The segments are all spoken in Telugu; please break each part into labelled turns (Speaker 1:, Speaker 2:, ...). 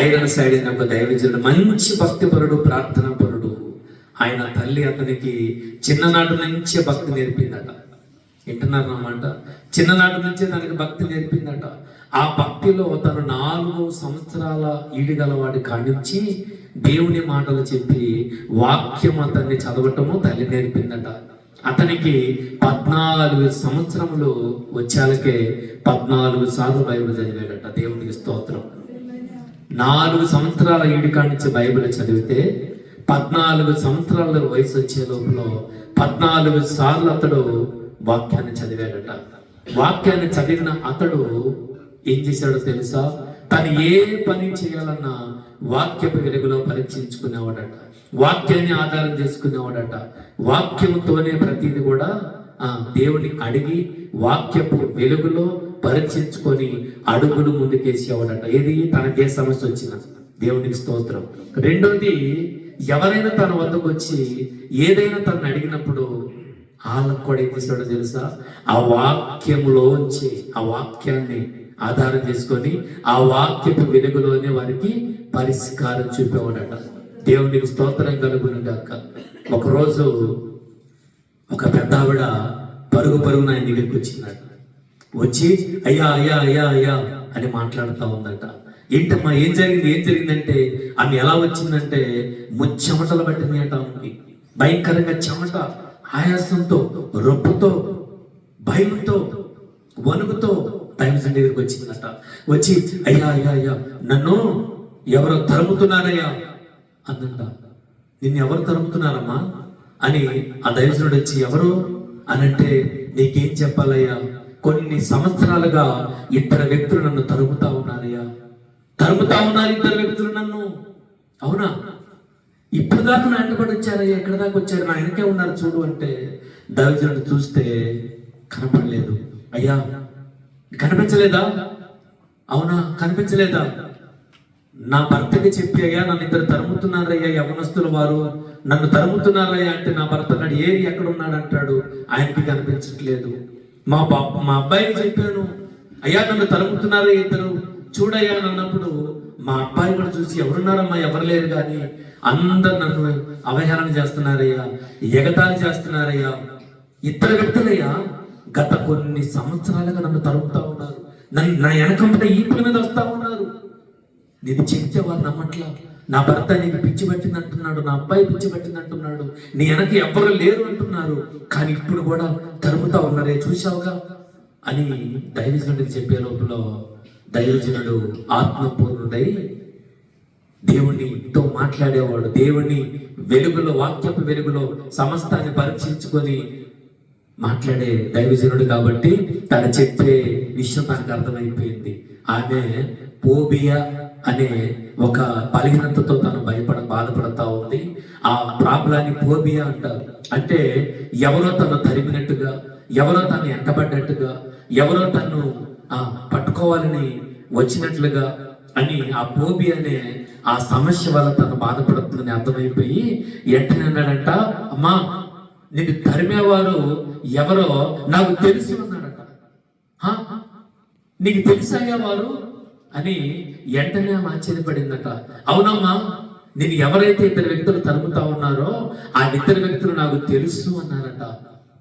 Speaker 1: ఐరన్ సైడ్ అయిన దైవజనుడు మంచి భక్తిపరుడు ప్రార్థన పరుడు. ఆయన తల్లి అతనికి చిన్ననాటి నుంచే భక్తి నేర్పిందట. వింటున్నారు అన్నమాట చిన్ననాటి నుంచే తనకి భక్తి నేర్పిందట. ఆ భక్తిలో తను నాలుగు సంవత్సరాల ఈడిగలవాడి కానించి దేవుని మాటలు చెప్పి వాక్యం అతన్ని చదవటము తల్లి నేర్పిందట. అతనికి పద్నాలుగు సంవత్సరములు వచ్చాలకే పద్నాలుగు సార్లు బైబిల్ చదివాడట దేవునికి స్తోత్రం. నాలుగు సంవత్సరాల ఈడికాడించి బైబిల్ చదివితే పద్నాలుగు సంవత్సరాల వయసు వచ్చే లోపల పద్నాలుగు సార్లు అతడు వాక్యాన్ని చదివాడట. వాక్యాన్ని చదివిన అతడు ఏం చేశాడో తెలుసా? తను ఏ పని చేయాలన్నా వాక్యపు వెలుగులో పరీక్షించుకునేవాడట. వాక్యాన్ని ఆధారం చేసుకునేవాడట. వాక్యంతోనే ప్రతిది కూడా ఆ దేవుని అడిగి వాక్యపు వెలుగులో పరీక్షించుకొని అడుగులు ముందుకేసేవాడట. ఏది? తనకే సమస్య వచ్చిన దేవునికి స్తోత్రం. రెండోది ఎవరైనా తన వద్దకు వచ్చి ఏదైనా తను అడిగినప్పుడు వాళ్ళకు కూడా ఏం చేశాడో తెలుసా? ఆ వాక్యంలోంచి ఆ వాక్యాన్ని ఆధారం చేసుకొని ఆ వాక్యపు వెలుగులోనే వారికి పరిష్కారం చూపేవాడట. దేవునికి స్తోత్రం కలుగును గాక ఒకరోజు ఒక పెద్ద ఆవిడ పరుగు పరుగున ఆయన దగ్గరికి వచ్చిందట. వచ్చి అయ్యా అయ్యా అయ్యా అయ్యా అని మాట్లాడుతూ ఉందట. ఏంటమ్మా ఏం జరిగింది? ఏం జరిగిందంటే ఆమె ఎలా వచ్చిందంటే ముచ్చెమటలు పట్టింది అంట ఆమెకి. భయంకరంగా చెమట ఆయాసంతో రొప్పుతో భయంతో వణుకుతో టైమ్స్ దగ్గరికి వచ్చిందట. వచ్చి అయ్యా అయ్యా అయ్యా నన్ను ఎవరో తరుముతున్నారయ్యా అందంట. నిన్ను ఎవరు తరుముతున్నారమ్మా? అని ఆ దైవజనుడు వచ్చి ఎవరు? అనంటే నీకేం చెప్పాలయ్యా? కొన్ని సంవత్సరాలుగా ఇద్దరు వ్యక్తులు నన్ను తరుముతా ఉన్నారయ్యా. తరుముతా ఉన్నారు ఇద్దరు వ్యక్తులు నన్ను. అవునా? ఇప్పుడు దాకా నా వెంటబడి వచ్చారయ్యా ఎక్కడ దాకా వచ్చారు. నా వెనకే ఉన్నారు చూడు అంటే దైవజనుడు చూస్తే కనపడలేదు. అయ్యా కనిపించలేదా? అవునా? కనిపించలేదా? నా భర్తకి చెప్పి అయ్యా నన్ను ఇద్దరు తరుముతున్నారయ్యా యవనస్తుల వారు. నన్ను తరుముతున్నారయ్యా అంటే నా భర్త నాడు ఏది ఎక్కడ ఉన్నాడు అంటాడు ఆయనకి కనిపించట్లేదు. మా బా మా అబ్బాయికి చెప్పాను అయ్యా నన్ను తలుపుతున్నారే ఇద్దరు. చూడయ్యా అన్నప్పుడు మా అబ్బాయి కూడా చూసి ఎవరున్నారమ్మా? ఎవరు లేరు కానీ అందరు నన్ను అవహేళన చేస్తున్నారయ్యా ఎగతాళి చేస్తున్నారయ్యా. ఇద్దరు వ్యక్తులయ్యా గత కొన్ని సంవత్సరాలుగా నన్ను తరుపుతా ఉన్నారు. నన్ను నా వెనకంపట ఈపుల మీద వస్తా ఉన్నారు. నేను చెప్తే వాళ్ళు నమ్మట్లా? నా భర్త నీకు పిచ్చి పట్టింది అంటున్నాడు నా అబ్బాయి పిచ్చి పట్టింది అంటున్నాడు నీ వెనక ఎవ్వరు లేరు అంటున్నారు. కానీ ఇప్పుడు కూడా తరుముతా ఉన్నారే చూసావుగా అని దైవజనుడికి చెప్పే లోపల దైవజనుడు ఆత్మపూర్ణుడై దేవునితో మాట్లాడేవాడు. దేవుని వెలుగులో వాక్యపు వెలుగులో సమస్తాన్ని పరీక్షించుకొని మాట్లాడే దైవజనుడు కాబట్టి తను చెప్పే విషయం తనకు అర్థమైపోయింది. ఆమె పోబియా అనే ఒక బలహీనతతో తను భయపడ బాధపడతా ఉంది. ఆ ప్రాబ్లాన్ని పోబియా అంటారు. అంటే ఎవరో తను తరిమినట్టుగా ఎవరో తను ఎంటబడ్డట్టుగా ఎవరో తను ఆ, పట్టుకోవాలని వచ్చినట్లుగా అని ఆ పోబి అనే ఆ సమస్య వల్ల తను బాధపడుతుందని అర్థమైపోయి ఎట్టనన్నాడంట అమ్మా నిన్ను తరిమేవారు ఎవరో నాకు తెలుసు అన్నాడట నీకు తెలుసాయా వారు అని వెంటనే ఆమె ఆశ్చర్యపడిందట. అవునమ్మా నేను ఎవరైతే ఇద్దరు వ్యక్తులు తరుముతా ఉన్నారో ఆ ఇద్దరు వ్యక్తులు నాకు తెలుసు అన్నారట.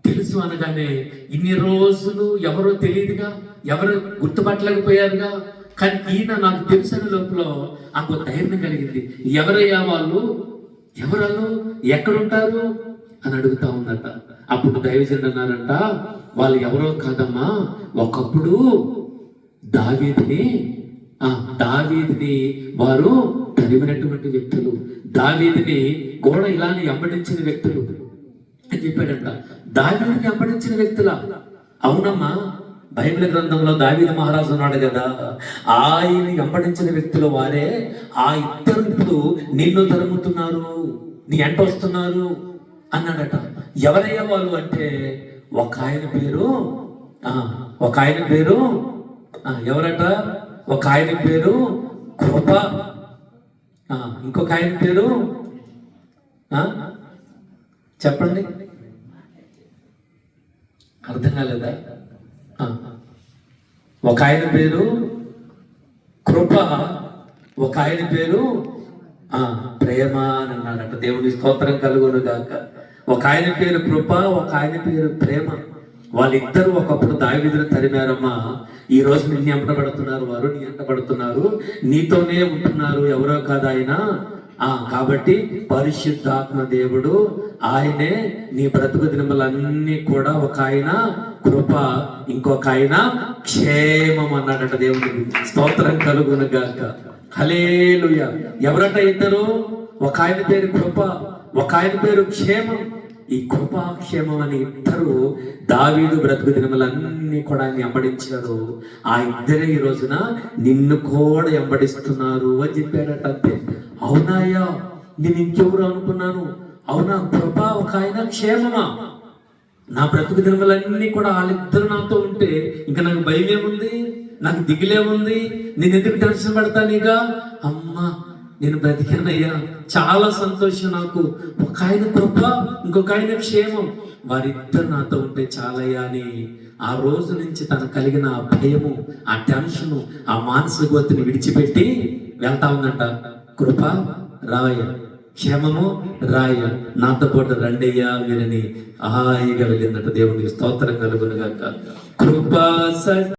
Speaker 1: తెలుసు అనగానే ఇన్ని రోజులు ఎవరో తెలియదుగా ఎవరు గుర్తుపట్టలేకపోయారుగా. కానీ ఈయన నాకు తెలిసిన లోపల నాకు ధైర్యం కలిగింది. ఎవరయ్యా వాళ్ళు? ఎవరు ఎక్కడుంటారు? అని అడుగుతా ఉందట. అప్పుడు దైవజన్ అన్నారంట వాళ్ళు ఎవరో కాదమ్మా ఒకప్పుడు దావీదిని ఆ దావీదిని వారు తరిమినటువంటి వ్యక్తులు. దావీదిని గోడ ఇలానే ఎంబడించిన వ్యక్తులు అని చెప్పాడంట. దావీదిని ఎంబడించిన వ్యక్తుల? అవునమ్మా బైబిల్ గ్రంథంలో దావీద మహారాజు ఉన్నాడు కదా. ఆయన వెంబడించిన వ్యక్తులు వారే. ఆ ఇద్దరు ఇప్పుడు నిన్ను తరుముతున్నారు నీ ఎంట వస్తున్నారు అన్నాడట. ఎవరయ్యా వాళ్ళు అంటే ఒక ఆయన పేరు ఆ, ఒక ఆయన పేరు ఆ, ఎవరట? ఒక ఆయన పేరు కృప. ఇంకొక ఆయన పేరు చెప్పండి. అర్థం కాలేదా? ఒక ఆయన పేరు కృప. ఒక ఆయన పేరు ప్రేమ అని అన్నాడట. దేవుడి స్తోత్రం కలుగును గాక. ఒక ఆయన పేరు కృప ఒక ఆయన పేరు ప్రేమ. వాళ్ళిద్దరూ ఒకప్పుడు దావిదులు తరిమారమ్మా ఈ రోజు నిన్ను ఎంటబడుతున్నారు వారు నీ ఎంటబడుతున్నారు నీతోనే ఉంటున్నారు ఎవరో కాదు ఆయన. ఆ కాబట్టి పరిశుద్ధాత్మ దేవుడు ఆయనే నీ బ్రతుకు దినములన్నీ కూడా ఒక ఆయన కృప ఇంకొక ఆయన క్షేమం అన్నాడట దేవుడికి స్తోత్రం కలుగును గాక. హలేలుయ ఎవరట ఇద్దరు? ఒక ఆయన పేరు కృప ఒక ఆయన పేరు క్షేమం. ఈ కృపాక్షేమం అని ఇద్దరు దావీదు బ్రతుకు దినములన్నీ కూడా ఆయన వెంబడించారు ఆ ఇద్దరే ఈ రోజున నిన్ను కూడా వెంబడిస్తున్నారు అని చెప్పాడట అంతే. అవునాయ్యా నేను ఇంకెవరు అనుకున్నాను? అవునా? కృప ఒక ఆయన క్షేమమా? నా బ్రతుకు దినములన్నీ కూడా వాళ్ళిద్దరు నాతో ఉంటే ఇంకా నాకు భయం ఏముంది నాకు దిగులేముంది? నేను ఎందుకు టెన్షన్ ఇక? అమ్మా నేను బ్రతికానయ్యా. చాలా సంతోషం నాకు. ఒక ఆయన కృప ఇంకొక ఆయన క్షేమం. వారిద్దరు నాతో ఉంటే చాలయ్యా అని ఆ రోజు నుంచి తనకు కలిగిన ఆ భయము ఆ టెన్షను ఆ మానసిక ఒత్తిని విడిచిపెట్టి వెళ్తా ఉందంట. కృప రాయ క్షేమము రాయ నాతో పాటు రండయ్యా వీరని హాయిగా వెళ్ళిందట దేవునికి స్తోత్రం కలుగునుగాక. కృపా స